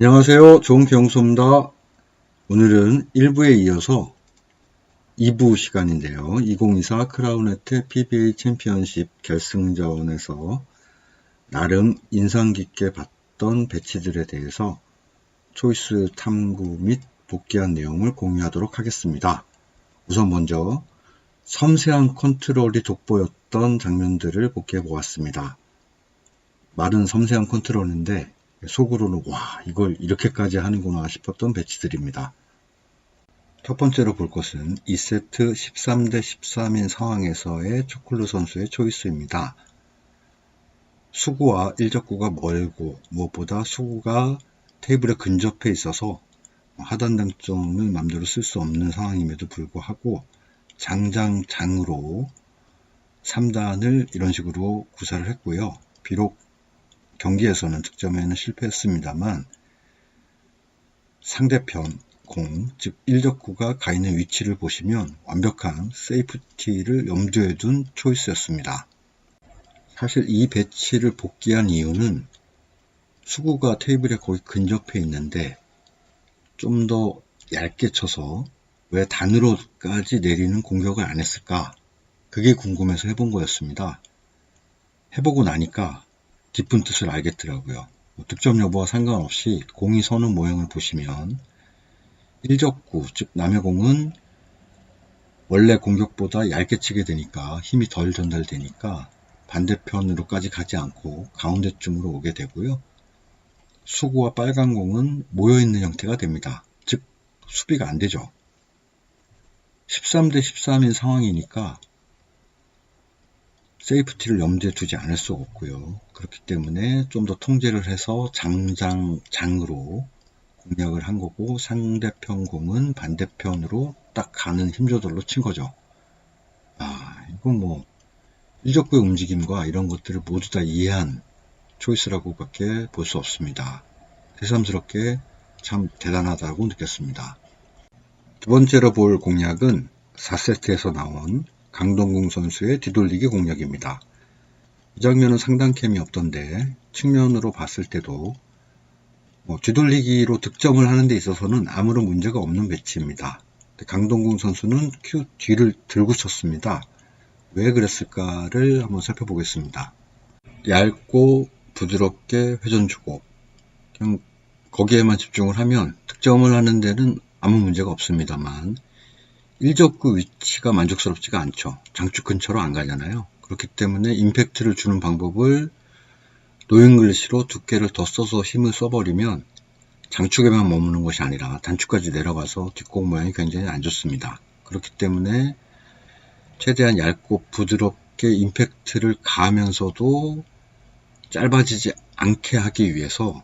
안녕하세요. 좋은 경소입니다. 오늘은 1부에 이어서 2부 시간인데요. 2024 크라우네트 PBA 챔피언십 결승전에서 나름 인상 깊게 봤던 배치들에 대해서 초이스 탐구 및 복귀한 내용을 공유하도록 하겠습니다. 우선 먼저 섬세한 컨트롤이 돋보였던 장면들을 복귀해 보았습니다. 말은 섬세한 컨트롤인데 속으로는 와 이걸 이렇게까지 하는구나 싶었던 배치들입니다. 첫 번째로 볼 것은 2세트 13대 13인 상황에서의 초콜루 선수의 초이스입니다. 수구와 일적구가 멀고 무엇보다 수구가 테이블에 근접해 있어서 하단 당점을 맘대로 쓸 수 없는 상황임에도 불구하고 장장장으로 3단을 이런 식으로 구사를 했고요. 비록 경기에서는 득점에는 실패했습니다만 상대편 공, 즉 일적구가 가 있는 위치를 보시면 완벽한 세이프티를 염두에 둔 초이스였습니다. 사실 이 배치를 복귀한 이유는 수구가 테이블에 거의 근접해 있는데 좀 더 얇게 쳐서 왜 단으로까지 내리는 공격을 안 했을까? 그게 궁금해서 해본 거였습니다. 해보고 나니까 깊은 뜻을 알겠더라고요. 뭐 득점 여부와 상관없이 공이 서는 모양을 보시면 일적구, 즉 남의 공은 원래 공격보다 얇게 치게 되니까 힘이 덜 전달되니까 반대편으로까지 가지 않고 가운데쯤으로 오게 되고요. 수구와 빨간 공은 모여있는 형태가 됩니다. 즉 수비가 안 되죠. 13대 13인 상황이니까 세이프티를 염두에 두지 않을 수 없고요. 그렇기 때문에 좀 더 통제를 해서 장장, 장으로 공략을 한 거고 상대편 공은 반대편으로 딱 가는 힘조절로 친 거죠. 아, 이건 뭐 일적구의 움직임과 이런 것들을 모두 다 이해한 초이스라고밖에 볼 수 없습니다. 새삼스럽게 참 대단하다고 느꼈습니다. 두 번째로 볼 공략은 4세트에서 나온 강동궁 선수의 뒤돌리기 공략입니다. 이 장면은 상당캠이 없던데 측면으로 봤을 때도 뭐 뒤돌리기로 득점을 하는 데 있어서는 아무런 문제가 없는 배치입니다. 강동궁 선수는 큐 뒤를 들고 쳤습니다. 왜 그랬을까를 한번 살펴보겠습니다. 얇고 부드럽게 회전 주고 그냥 거기에만 집중을 하면 득점을 하는 데는 아무 문제가 없습니다만 일적구 위치가 만족스럽지가 않죠. 장축 근처로 안 가잖아요. 그렇기 때문에 임팩트를 주는 방법을 노잉글리시로 두께를 더 써서 힘을 써버리면 장축에만 머무는 것이 아니라 단축까지 내려가서 뒷공 모양이 굉장히 안 좋습니다. 그렇기 때문에 최대한 얇고 부드럽게 임팩트를 가하면서도 짧아지지 않게 하기 위해서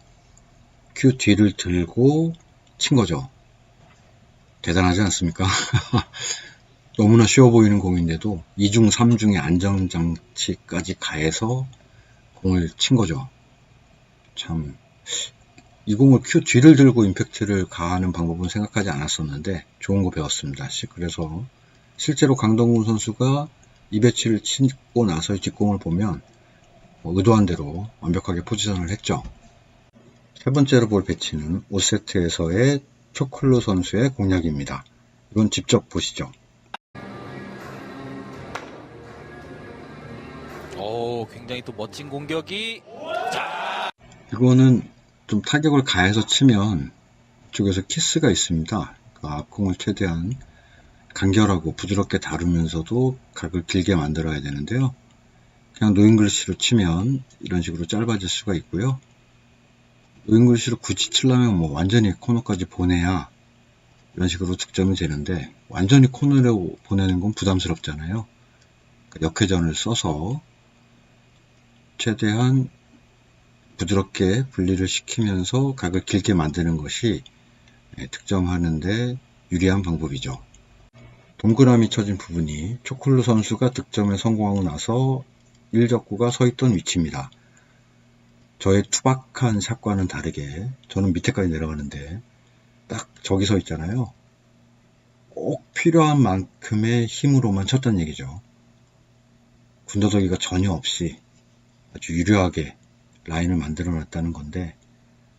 큐 뒤를 들고 친 거죠. 대단하지 않습니까? 너무나 쉬워 보이는 공인데도 2중, 3중의 안정장치까지 가해서 공을 친 거죠. 참, 이 공을 큐 뒤를 들고 임팩트를 가하는 방법은 생각하지 않았었는데 좋은 거 배웠습니다. 그래서 실제로 강동훈 선수가 이 배치를 치고 나서의 뒷공을 보면 뭐 의도한 대로 완벽하게 포지션을 했죠. 세 번째로 볼 배치는 5세트에서의 초콜로 선수의 공략입니다. 이건 직접 보시죠. 오, 굉장히 또 멋진 공격이 이거는 좀 타격을 가해서 치면 이쪽에서 키스가 있습니다. 그 앞공을 최대한 간결하고 부드럽게 다루면서도 각을 길게 만들어야 되는데요. 그냥 노잉글씨로 치면 이런 식으로 짧아질 수가 있고요. 노잉글씨로 굳이 치려면 뭐 완전히 코너까지 보내야 이런 식으로 득점이 되는데 완전히 코너로 보내는 건 부담스럽잖아요. 그러니까 역회전을 써서 최대한 부드럽게 분리를 시키면서 각을 길게 만드는 것이 예, 득점하는데 유리한 방법이죠. 동그라미 쳐진 부분이 초콜루 선수가 득점에 성공하고 나서 일적구가 서 있던 위치입니다. 저의 투박한 샷과는 다르게 저는 밑에까지 내려가는데 딱 저기 서 있잖아요. 꼭 필요한 만큼의 힘으로만 쳤던 얘기죠. 군더더기가 전혀 없이 아주 유려하게 라인을 만들어 놨다는 건데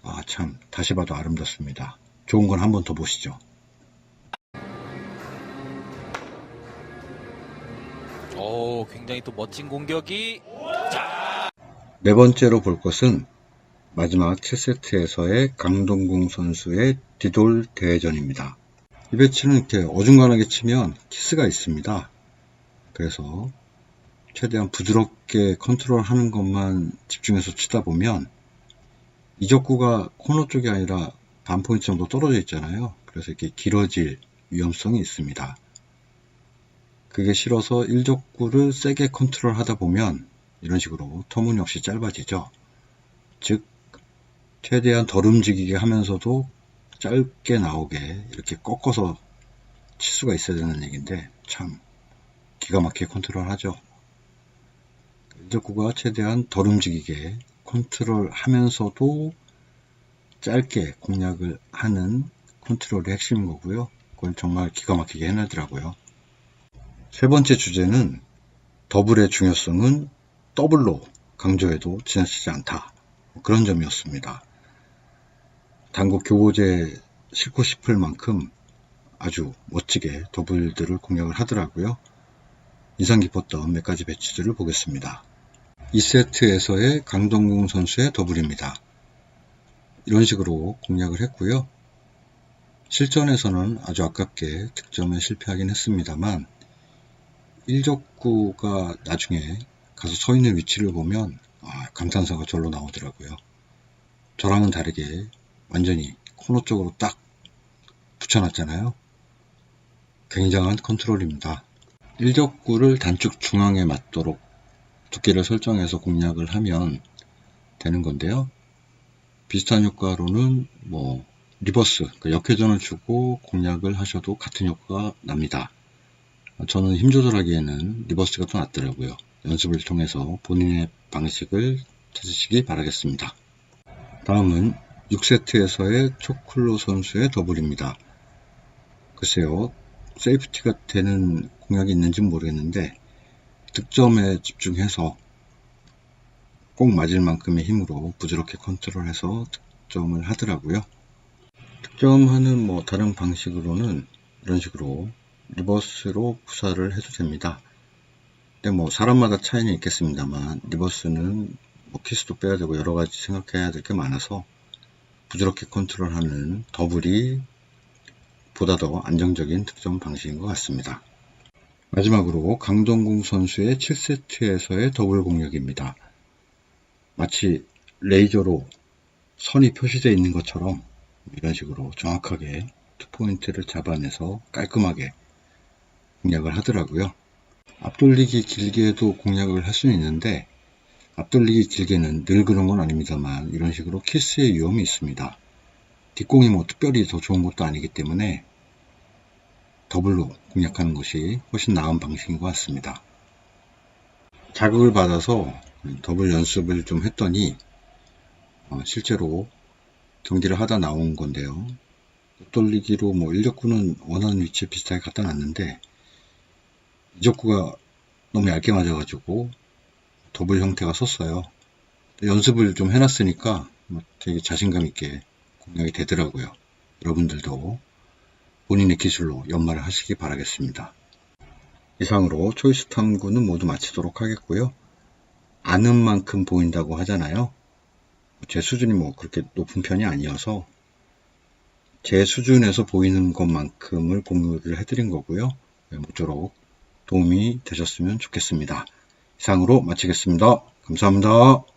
아, 참, 다시 봐도 아름답습니다. 좋은 건 한 번 더 보시죠. 오, 굉장히 또 멋진 공격이 네 번째로 볼 것은 마지막 7세트에서의 강동궁 선수의 디돌 대회전입니다. 이 배치는 이렇게 어중간하게 치면 키스가 있습니다. 그래서 최대한 부드럽게 컨트롤하는 것만 집중해서 치다 보면 이적구가 코너 쪽이 아니라 반 포인트 정도 떨어져 있잖아요. 그래서 이렇게 길어질 위험성이 있습니다. 그게 싫어서 1적구를 세게 컨트롤 하다 보면 이런 식으로 터무니없이 짧아지죠. 즉 최대한 덜 움직이게 하면서도 짧게 나오게 이렇게 꺾어서 칠 수가 있어야 되는 얘기인데 참 기가 막히게 컨트롤 하죠. 1적구가 최대한 덜 움직이게 컨트롤 하면서도 짧게 공략을 하는 컨트롤이 핵심인 거고요. 그걸 정말 기가 막히게 해내더라고요. 세 번째 주제는 더블의 중요성은 더블로 강조해도 지나치지 않다. 그런 점이었습니다. 당구 교보제 싣고 싶을 만큼 아주 멋지게 더블들을 공략을 하더라고요. 인상 깊었던 몇 가지 배치들을 보겠습니다. 2세트에서의 강동궁 선수의 더블입니다. 이런 식으로 공략을 했고요. 실전에서는 아주 아깝게 득점에 실패하긴 했습니다만 1적구가 나중에 가서 서 있는 위치를 보면 아, 감탄사가 절로 나오더라고요. 저랑은 다르게 완전히 코너 쪽으로 딱 붙여놨잖아요. 굉장한 컨트롤입니다. 1적구를 단축 중앙에 맞도록 두께를 설정해서 공략을 하면 되는 건데요. 비슷한 효과로는 뭐 리버스, 그 역회전을 주고 공략을 하셔도 같은 효과가 납니다. 저는 힘 조절하기에는 리버스가 더 낫더라고요. 연습을 통해서 본인의 방식을 찾으시기 바라겠습니다. 다음은 6세트에서의 초클로 선수의 더블입니다. 글쎄요, 세이프티가 되는 공략이 있는지 모르겠는데 득점에 집중해서 꼭 맞을 만큼의 힘으로 부드럽게 컨트롤해서 득점을 하더라고요. 득점하는 뭐 다른 방식으로는 이런 식으로 리버스로 부사를 해도 됩니다. 근데 뭐 사람마다 차이는 있겠습니다만 리버스는 뭐 키스도 빼야 되고 여러 가지 생각해야 될 게 많아서 부드럽게 컨트롤하는 더블이 보다 더 안정적인 득점 방식인 것 같습니다. 마지막으로 강동궁 선수의 7세트에서의 더블 공격입니다. 마치 레이저로 선이 표시되어 있는 것처럼 이런 식으로 정확하게 투포인트를 잡아내서 깔끔하게 공략을 하더라고요. 앞돌리기 길게도 공략을 할 수는 있는데 앞돌리기 길게는 늘 그런 건 아닙니다만 이런 식으로 키스의 위험이 있습니다. 뒷공이 뭐 특별히 더 좋은 것도 아니기 때문에 더블로 공략하는 것이 훨씬 나은 방식인 것 같습니다. 자극을 받아서 더블 연습을 좀 했더니 어, 실제로 경기를 하다 나온 건데요. 돌리기로 뭐 1적구는 원하는 위치에 비슷하게 갖다 놨는데 2적구가 너무 얇게 맞아가지고 더블 형태가 섰어요. 연습을 좀 해놨으니까 뭐 되게 자신감 있게 공략이 되더라고요. 여러분들도 본인의 기술로 연말을 하시기 바라겠습니다. 이상으로 초이스 탐구는 모두 마치도록 하겠고요. 아는 만큼 보인다고 하잖아요. 제 수준이 뭐 그렇게 높은 편이 아니어서 제 수준에서 보이는 것만큼을 공유를 해드린 거고요. 네, 모쪼록 도움이 되셨으면 좋겠습니다. 이상으로 마치겠습니다. 감사합니다.